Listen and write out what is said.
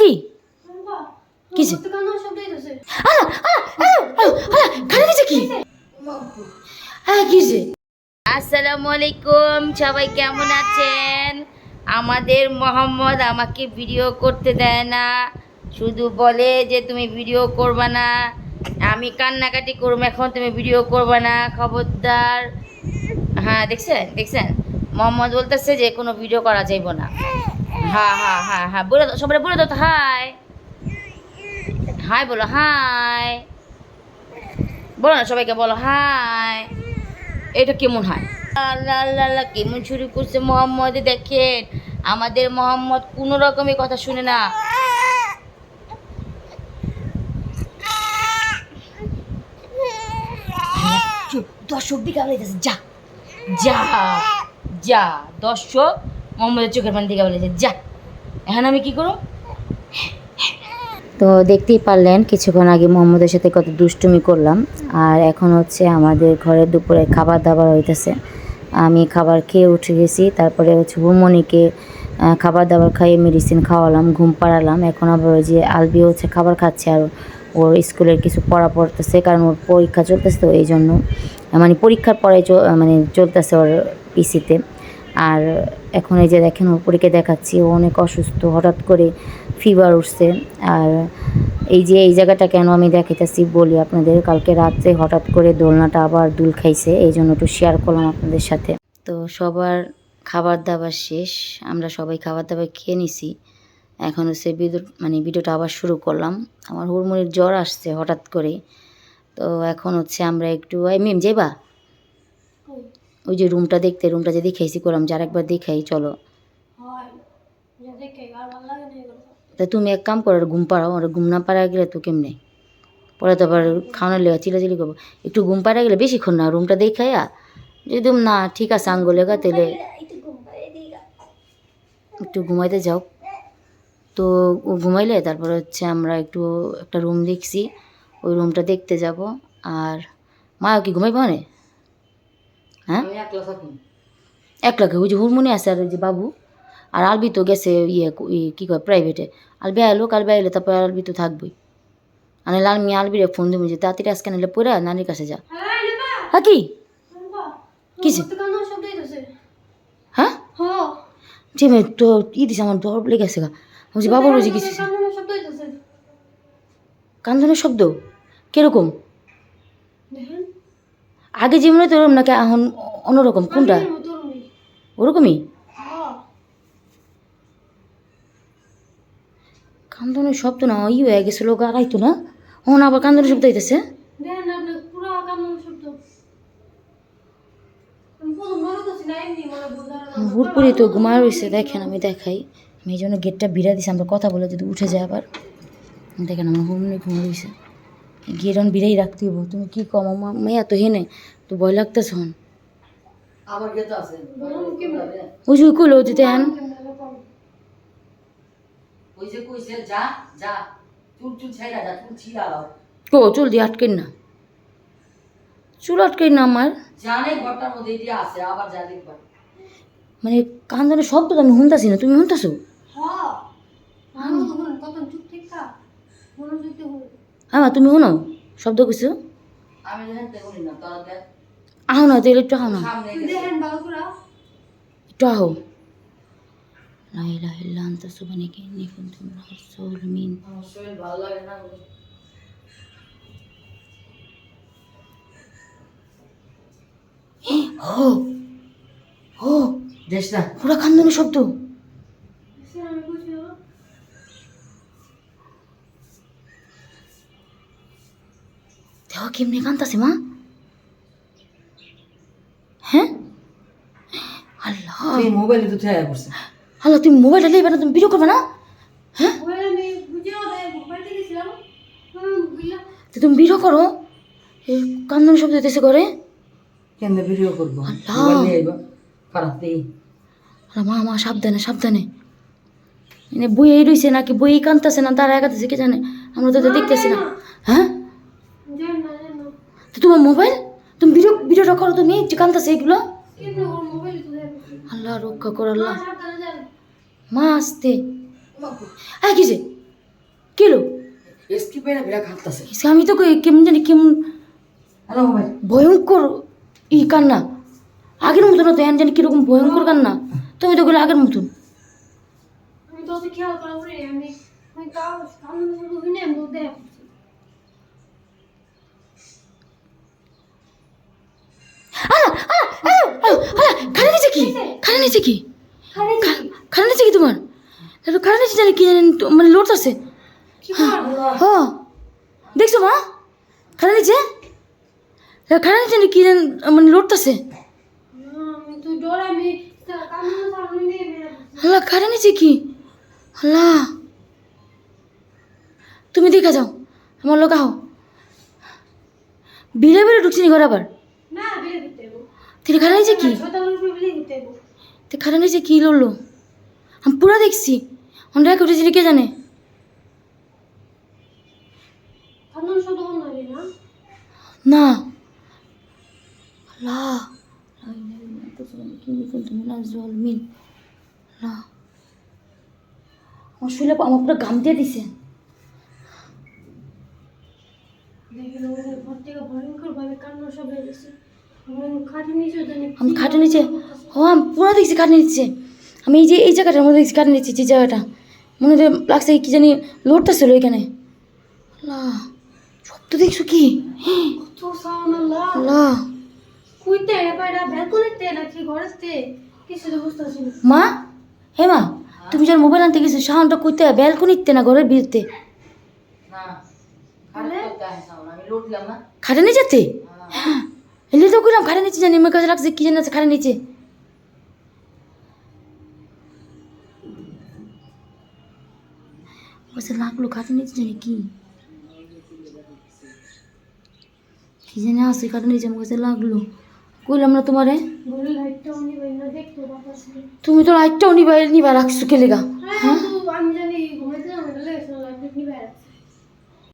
কি? কিসে? আলা আলা আলা আলা কানে দিছে কি? হ্যাঁ আসসালামু আলাইকুম সবাই কেমন আছেন? আমাদের মোহাম্মদ আমাকে ভিডিও করতে দেয় না। শুধু বলে যে তুমি ভিডিও করবা না। আমি কান্নাকাটি করব এখন তুমি ভিডিও করবা না খবরদার। হ্যাঁ দেখছেন দেখছেন? মোহাম্মদ বলতেছে যে কোনো ভিডিও করা যাইব না। হ্যাঁ হ্যাঁ হ্যাঁ হ্যাঁ বলে সবাই বলে দাও তো, হাই। হাই বলো হাই। বলো না সবাইকে, বলো, হাই। এটা কেমন হয় আল্লাহ কেমন শুরু করছে মোহাম্মদ, দেখেন। আমাদের মোহাম্মদ কোনো রকমের কথা শুনে না। দর্শক বলেছে যা যা যা, দর্শক মোহাম্মদের চোখের পানি দিকে বলেছে, যা, এখন আমি কি করব? তো দেখতেই পারলেন, কিছুক্ষণ আগে মোহাম্মদের সাথে কত দুষ্টুমি করলাম, আর এখন হচ্ছে আমাদের ঘরের দুপুরে খাবার দাবার হইতেছে। আমি খাবার খেয়ে উঠে গেছি, তারপরে হচ্ছে হুমনিকে খাবার দাবার খাইয়ে মেডিসিন খাওয়ালাম, ঘুম পাড়ালাম। এখন আবার ওই যে আলবি হচ্ছে খাবার খাচ্ছে, আর ওর স্কুলের কিছু পড়া পড়তেছে, কারণ ওর পরীক্ষা চলতেছে তো এই জন্য মানে পরীক্ষার পরে মানে চলতেছে ওর পিসিতে আর এখন এই যে দেখেন ওর পরীক্ষা দেখাচ্ছি, ও অনেক অসুস্থ, হঠাৎ করে ফিভার উঠছে। আর এই যে এই জায়গাটা কেন আমি দেখাইতেছি বলি আপনাদের, কালকে রাত্রে হঠাৎ করে দোলনাটা আবার দুল খাইছে, এই জন্য একটু শেয়ার করলাম আপনাদের সাথে। তো সবার খাবার দাবার শেষ, আমরা সবাই খাবার দাবার খেয়ে নিছি। এখন হচ্ছে ভিডিও মানে ভিডিওটা আবার শুরু করলাম। আমার হুড়মুড়ির জ্বর আসছে হঠাৎ করে। তো এখন হচ্ছে আমরা একটু, এই মিম, যাইবা? ওই যে রুমটা দেখতে রুমটা যে দেখাইছি করলাম যার একবার দেখাই চলো। তা তুমি এক কাম করো আর ঘুম পাড়াও আর ঘুম না পাড়া গেলে তো কেমনে? পরে তো আবার খাওয়ানোর লেগা চিলাচিলি করব। একটু ঘুম পাড়া গেলে বেশিক্ষণ না রুমটা দেখাইয়া যদি না ঠিক আছে আঙ্গুল লেগা তাহলে একটু ঘুমাইতে যাও। তো ও ঘুমাইলে তারপর হচ্ছে আমরা একটু একটা রুম দেখছি। ওই রুমটা দেখতে যাব আর মাও কি ঘুমাইব মানে? হ্যাঁ? একলাকে ওই যে হুরমুনি আছে আর ওই যে বাবু। আর আলবি তো গেছে ইয়ে ই- কী কয় প্রাইভেটে আলবি আইলো কালবি আইলে তারপর আলবি তো থাকবই। মানে লাল মিয়া আলবিরে ফোন দেবো যে তাড়াতাড়ি আজকে নিলে পড়ে নানির কাছে যা। হ্যাঁ কি? কিসে হ্যাঁ? যে মেয়ে তো ই দিছে আমার ডর লেগেছে গা। বলছি বাবু বুঝি কিছু কান্দনের শব্দ? কীরকম? আগে যেমন তো ওরকম নাকি এখন অন্যরকম কোনটা? ওরকমই? কান্দনের শব্দ না ই হয়ে গেছিল গাড়াইতো না। এখন আবার কান্দনের শব্দ হইতেছে হুটপুরি তো ঘুমায় রয়েছে দেখেন আমি দেখাই। আমি এই জন্য গেটটা বিড়া দিছি আমরা কথা বলে যদি উঠে যায় আবার। দেখেন আমার হুমনি ঘুমা রয়েছে গেট অন বিড়াই রাখতে হইব। তুমি কি কম মেয়া তো হেনে তো ভয় লাগতেছে হন ওই যে কইলো যে দেন ওই যে কইছে যা যা চুল চুল ছেড়া যা চুল ছিড়াও কো চুল দিয়ে আটকেন না। চুল আটকেন না আমার। জানে মানে কান্দনের শব্দ তো আমি শুনতাছি না তুমি শুনতাছো? হ্যাঁ শব্দ আমি জানি তো বলি না তোরা দেখ আহো না তাহলে একটু আহো না একটু আহো। লা ইলাহা ইল্লা আনতা সুবহানাকা ইন্নী কুনতু মিনাজ জালিমিন আমার শরীর ভালো লাগে না ও ও দেখ না। পুরা কান্দনের শব্দ দেখো কেমনি কান্দাছে মা হ্যাঁ আল্লাহ তুই মোবাইলে তো ঠেয়া করছে আল্লাহ তুমি মোবাইলটা নেবে না তুমি ভিডিও করবে না? হ্যাঁ তো তুমি ভিডিও করো। এই কান্দন শব্দ হইতেছে করে কেন ভিডিও করব? আল্লাহ। মোবাইল নিয়ে আইবা। খারাপ দেই আর মা মা সাবধানে সাবধানে। এনে বইয়ে রইছে নাকি? বইয়ে কানতেছে না? তারা একাতেছে কে জানে? আমরা তো দেখতেছি না। হ্যাঁ? তো তোমার মোবাইল তুমি ভিডিও ভিডিওটা করো তুমি যে কানতেছে এগুলো? আল্লাহ রক্ষা কর আল্লাহ। মা আসতে। হ্যাঁ কিসে কেলো আমি তো কই কেমন জানি কেমন ভয়ঙ্কর ই কান্না। আগের মতন না তো হ্যান জানি কীরকম ভয়ঙ্কর কান্না। তুমি তো গেলে আগের মতন। আমি তো খেয়াল করা করি আমি হইনি আমি তো দেখ খানে নিচে কি? খানে নিচে কি? খানে নিচে কি? তোমার? তারপর খানে নিচে জানি কি জানি তো- মানে লোট আছে কি হ। দেখছ মা? খানে নিচে? খানে নিচে কি জানি মানে লোট আছে আল্লাহ খানে নিচে কি? আল্লাহ। তুমি দেখা যাও আমার লোক আহ। বিলে বিলে ঢুকছি ঘর আবার। তিনি খানে কি তো খানে নিচে কি লড়লো আমি পুরো দেখছি অনেক উঠেছি কে জানে না না আমার শুলে আমার পুরো গাম দিয়ে দিছে দেখি ভয়ঙ্কর ভাবে কান্নার শব্দ এসেছে আমি খাটি নিচে ও আমি পুরো দেখছি খাটে নিচ্ছে আমি এই যে এই জায়গাটার মধ্যে দেখছি খাটে নিচ্ছি যে জায়গাটা। মনে হয় লাগছে কি জানি লোডটা ছিল এখানে আল্লাহ শব্দ দেখছ কি? আল্লাহ। কুইতে এবারে ব্যালকনিতে নাকি ঘরেতে? কিছু তো বুঝতে না। মা? হে মা তুমি যার মোবাইল আনতে গেছো সাউন্ডটা কইতে ব্যালকনিতে না ঘরের বিরুদ্ধে? না খাটে করতে আসে এলে তো করলাম খাটে নিচে জানি আমার কাছে লাগছে কি জানি আছে খাটে নিচে কাছে লাগল খাটে নিচে জানি কি কি জানি আছে খাটে নিচে আমার কাছে লাগল কইলাম না তোমারে তুমি তো লাইটটাও নিবা নিবা রাখছো কে লেগা তো